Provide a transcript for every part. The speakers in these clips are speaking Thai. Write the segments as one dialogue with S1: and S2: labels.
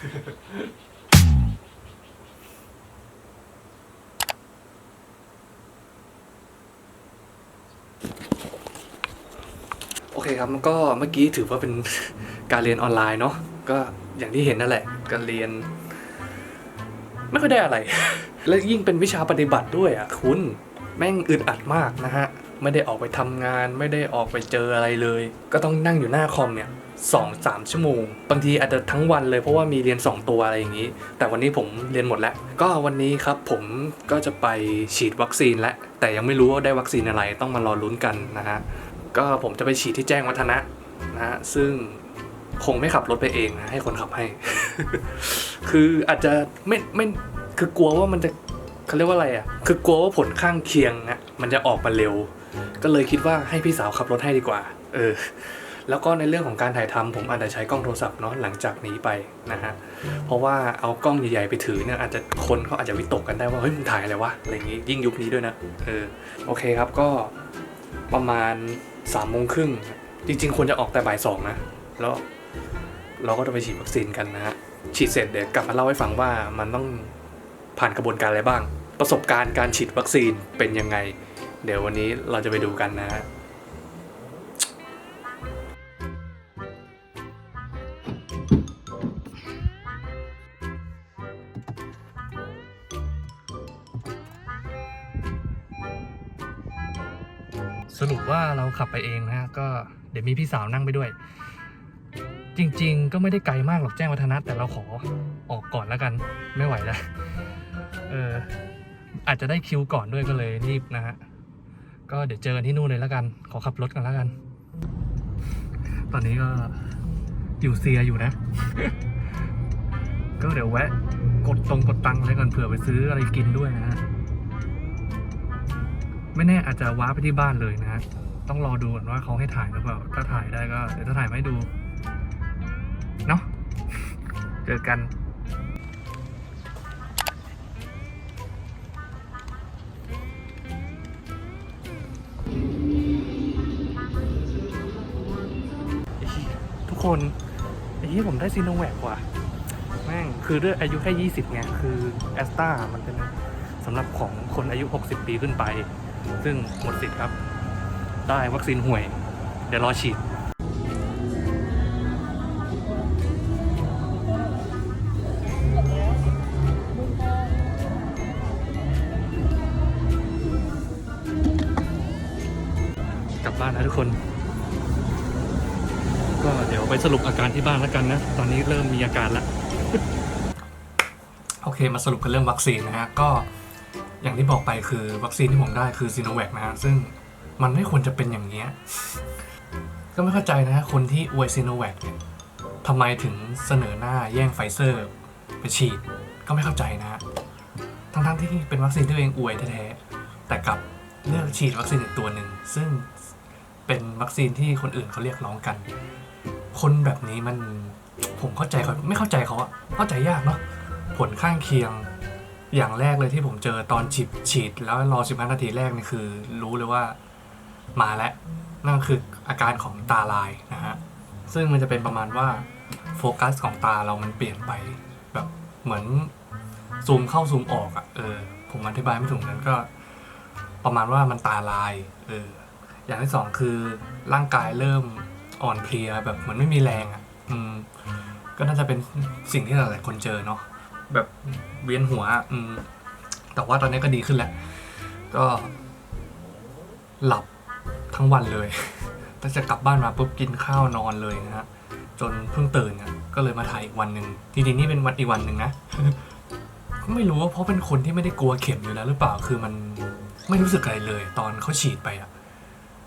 S1: โอเคครับก็เมื่อกี้ถือว่าเป็น การเรียนออนไลน์เนาะก็อย่างที่เห็นนั่นแหละการเรียน ไม่ค่อยได้อะไร และยิ่งเป็นวิชาปฏิบัติด้วยอะคุณแม่งอึดอัดมากนะฮะ ไม่ได้ออกไปทำงาน ไม่ได้ออกไปเจออะไรเลย ก็ต้องนั่งอยู่หน้าคอมเนี่ย สองสามชั่วโมง บางทีอาจจะทั้งวันเลยเพราะว่ามีเรียน 2 ตัวอะไรอย่างนี้ แต่วันนี้ผมเรียนหมดแล้ว ก็วันนี้ครับผมก็จะไปฉีดวัคซีนแล้วแต่ยังไม่รู้ว่าได้วัคซีนอะไรต้องมารอลุ้นกันนะฮะก็ผมจะไปฉีดที่แจ้งวัฒนะนะฮะซึ่งคงไม่ขับรถไปเองนะให้คนขับให้ คืออาจจะไม่ไม่คือกลัวว่ามันจะเขาเรียกว่าอะไรอะ คือกลัวว่าผลข้างเคียงอะมันจะออกมาเร็ว ก็เลยคิดว่าให้พี่สาวขับรถให้ดีกว่า เออ แล้วก็ในเรื่องของการถ่ายทำผมอาจจะใช้กล้องโทรศัพท์เนาะหลังจากนี้ไปนะฮะเพราะว่าเอากล้องใหญ่ๆไปถือเนี่ยอาจจะคนเขาอาจจะวิตกกันได้ว่าเฮ้ยมึงถ่ายอะไรวะอะไรอย่างงี้ยิ่งยุคนี้ด้วยนะเออโอเคครับก็ประมาณสามโมงครึ่งจริง ๆ ควรจะออกแต่บ่ายสองนะแล้วเราก็จะไปฉีดวัคซีนกันนะฮะฉีดเสร็จเดี๋ยวกลับมาเล่าให้ฟังว่ามันต้องผ่านกระบวนการอะไรบ้าง ประสบการณ์การฉีดวัคซีนเป็นยังไง เดี๋ยววันนี้เราจะไปดูกันนะฮะ สรุปว่าเราขับไปเองนะฮะก็เดี๋ยวมีพี่สาวนั่งไปด้วย จริง ๆ ก็ไม่ได้ไกลมากหรอกแจ้งวัฒนะ แต่เราขอออกก่อนแล้วกัน ไม่ไหวแล้วเอออาจจะได้คิวก่อนด้วยก็เลยรีบนะฮะก็เดี๋ยวเจอกันที่นู่นเลยแล้วกัน ขอขับรถกันแล้วกัน ตอนนี้ก็ อยู่เซียอยู่นะ ก็เดี๋ยวแวะ กดตรงกดตังค์อะไรก่อนเผื่อไปซื้ออะไรกินด้วยนะฮะไม่แน่อาจจะว้าร์ปไปที่บ้านเลยนะฮะต้องรอดูก่อนว่าเขาให้ถ่ายหรือเปล่า ถ้าถ่ายได้ก็เดี๋ยวถ้าถ่ายไม่ดู เนาะเจอกัน ทุกคน ไอ้ที่ผมได้ซีโนแวคว่ะแม่งคือด้วยอายุแค่ 20ไงคือแอสตามันเป็นสำหรับของคนอายุ 60 ปีขึ้นไป ซึ่งหมดสิทธิ์ครับ ได้วัคซีนห่วย เดี๋ยวรอฉีดกลับบ้านนะทุกคน ก็เดี๋ยวไปสรุปอาการที่บ้านแล้วกันนะ ตอนนี้เริ่มมีอาการแล้วโอเคมาสรุปกันเรื่องวัคซีนนะฮะก็อย่างที่บอกไปคือวัคซีนที่ผมได้คือซีโนแวคนะฮะซึ่งมันไม่ควรจะเป็นอย่างนี้ยก็ไม่เข้าใจนะฮะคนที่อวยซีโนแวคเนี่ยทำไมถึงเสนอหน้าแย่งไฟเซอร์ไปฉีดก็ไม่เข้าใจนะฮะทั้งๆที่เป็นวัคซีนที่ตัวเองอวยแท้ๆแต่กลับเลือกฉีดวัคซีนอีกตัวหนึ่งซึ่งเป็นวัคซีนที่คนอื่นเขาเรียกร้องกัน คนแบบนี้มันผมเข้าใจเขาไม่เข้าใจเขาอะเข้าใจยากเนาะผลข้างเคียงอย่างแรกเลยที่ผมเจอตอนฉีดฉีด แล้วรอ15นาทีแรกนี่คือ รู้เลยว่ามาแล้วนั่นคืออาการของตาลายนะฮะซึ่งมันจะเป็นประมาณว่าโฟกัสของตาเรามันเปลี่ยนไป แบบเหมือนซูมเข้าซูมออกอะ่ะเออผมอธิบายไม่ถูกนั้นก็ ประมาณว่ามันตาลายเอออย่างที่สองคือร่างกายเริ่ม อ่อนเพลียแบบเหมือนไม่มีแรงอะอืมก็น่าจะเป็นสิ่งที่หลายๆคนเจอเนาะแบบเวียนหัวอะอืมแต่ว่าตอนนี้ก็ดีขึ้นแล้ว ก็หลับทั้งวันเลยตั้งแต่กลับบ้านมาปุ๊บกินข้าวนอนเลยนะฮะจนเพิ่งตื่นเนี่ยก็เลยมาถ่ายอีกวันหนึ่งจริงๆนี่เป็นวันอีกวันหนึ่งนะก็ไม่รู้ว่าเพราะเป็นคนที่ไม่ได้กลัวเข็มอยู่แล้วหรือเปล่าคือมันไม่รู้สึกอะไรเลย ตอนเขาฉีดไปอะ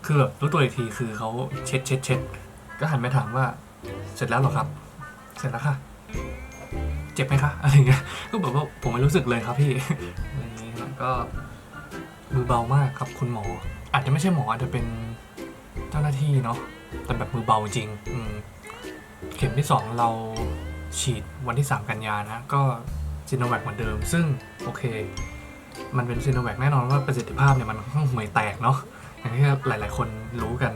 S1: คือแบบรู้ตัวอีกทีคือเขาเช็ดเช็ดเช็ด ก็หันไปถามว่า เสร็จแล้วเหรอครับ เสร็จแล้วค่ะ เจ็บไหมคะอะไรเงี้ยก็บอกว่าผมไม่รู้สึกเลยครับพี่อะไรอย่างนี้นะก็มือเบามากครับคุณหมอ อาจจะไม่ใช่หมออาจจะเป็นเจ้าหน้าที่เนาะแต่แบบมือเบาจริง อืมเข็มที่สองเราฉีดวันที่ 3 กันยานะ ก็ซีโนแวคเหมือนเดิม ซึ่งโอเค มันเป็นซีโนแวคแน่นอนว่าประสิทธิภาพเนี่ยมันค่อนข้างห่วยแตกเนาะอย่างที่หลาย ๆ คนรู้กัน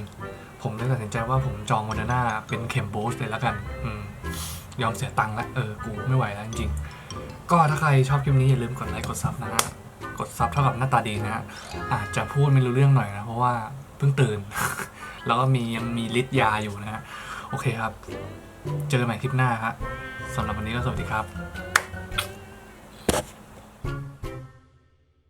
S1: ผมเลยตัดสินใจว่าผมจองโมเดอร์นาเป็นเข็มบูสเลยแล้วกันอืมยอมเสียตังค์ล้วเออ กูไม่ไหวแล้วจริงๆ ก็ถ้าใครชอบคลิปนี้อย่าลืมกดไลค์กดซับนะฮะ กดซับเท่ากับหน้าตาดีนะฮะ อาจจะพูดไม่รู้เรื่องหน่อยนะ เพราะว่าเพิ่งตื่น แล้วก็มียังมีฤทธิ์ยาอยู่นะฮะ โอเคครับ เจอกันใหม่คลิปหน้าฮะสำหรับวันนี้ก็สวัสดีครับ